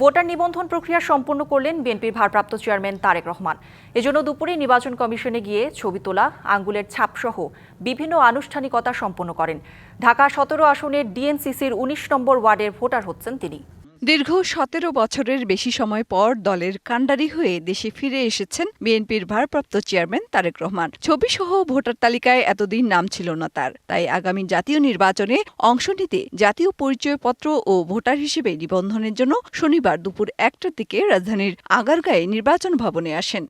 Voter নিবন্ধন প্রক্রিয়া সম্পন্ন করলেন বিএনপির ভারপ্রাপ্ত চেয়ারম্যান তারেক রহমান। এজন্য দুপুরে নির্বাচন কমিশনে গিয়ে ছবি তোলা, আঙ্গুলের ছাপসহ বিভিন্ন আনুষ্ঠানিকতা সম্পন্ন করেন। ঢাকা সতেরো আসনের ডিএনসিসির উনিশ নম্বর ওয়ার্ডের ভোটার হচ্ছেন তিনি। দীর্ঘ সতেরো বছরের বেশি সময় পর দলের কাণ্ডারি হয়ে দেশে ফিরে এসেছেন বিএনপির ভারপ্রাপ্ত চেয়ারম্যান তারেক রহমান। ছবি সহ ভোটার তালিকায় এতদিন নাম ছিল না তার। তাই আগামী জাতীয় নির্বাচনে অংশ নিতে জাতীয় পরিচয়পত্র ও ভোটার হিসেবে নিবন্ধনের জন্য শনিবার দুপুর একটার দিকে রাজধানীর আগারগাঁয়ে নির্বাচন ভবনে আসেন।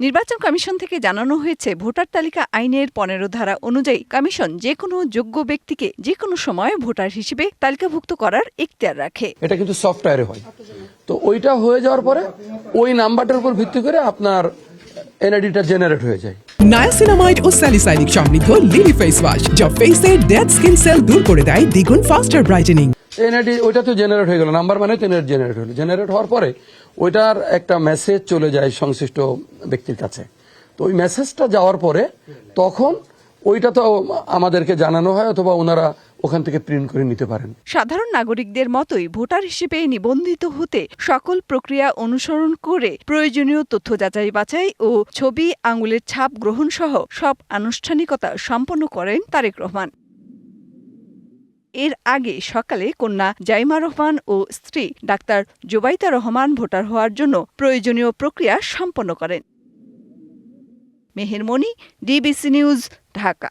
নির্বাচন কমিশন থেকে জানানো হয়েছে ভোটার তালিকা আইনের পনেরো ধারা অনুযায়ী কমিশন যে কোনো যোগ্য ব্যক্তিকে যে কোনো সময় ভোটার হিসেবে তালিকাভুক্ত করার এখতিয়ার রাখে। এটা কিন্তু সফটওয়্যারে হয়। তো ওইটা হয়ে যাওয়ার পরে ওই নাম্বারটার উপর ভিত্তি করে আপনার এনআইডিটা জেনারেট হয়ে যায়। নায়াসিনামাইড ও স্যালিসাইনিক সমৃদ্ধ লিলি ফেস ওয়াশ যা ফেসের ডেড স্কিন সেল দূর করে দেয় দ্বিগুণ ফাস্টার ব্রাইটেনিং এনআইডি ওইটা তো জেনারেট হয়ে গেল নাম্বার মানে তো জেনারেট হলো। জেনারেট হওয়ার পরে ওইটার একটা মেসেজ চলে যায় সংশ্লিষ্ট ব্যক্তির কাছে। তো ওই মেসেজটা যাওয়ার পরে তখন ওইটা তো আমাদেরকে জানানো হয় অথবা ওনারা ওখান থেকে প্রিন্ট করে নিতে পারেন। সাধারণ নাগরিকদের মতোই ভোটার হিসেবে নিবন্ধিত হতে সকল প্রক্রিয়া অনুসরণ করে প্রয়োজনীয় তথ্য যাচাই বাছাই ও ছবি, আঙুলের ছাপ গ্রহণ সহ সব আনুষ্ঠানিকতা সম্পন্ন করেন তারেক রহমান। এর আগে সকালে কন্যা জাইমা রহমান ও স্ত্রী ডাক্তার জোবাইতা রহমান ভোটার হওয়ার জন্য প্রয়োজনীয় প্রক্রিয়া সম্পন্ন করেন। Meheromoni, DBC news, Dhaka.